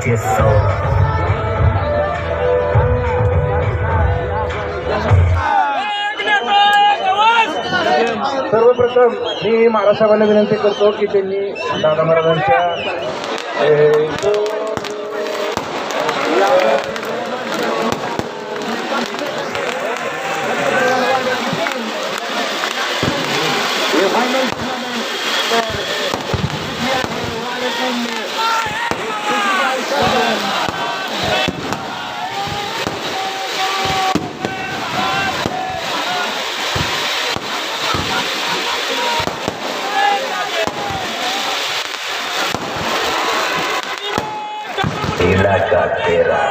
महाराष्ट्राचे सर्वप्रथम मी महाराष्ट्राला विनंती करतो की त्यांनी दादा महाराजांच्या अ, इलाका तेरा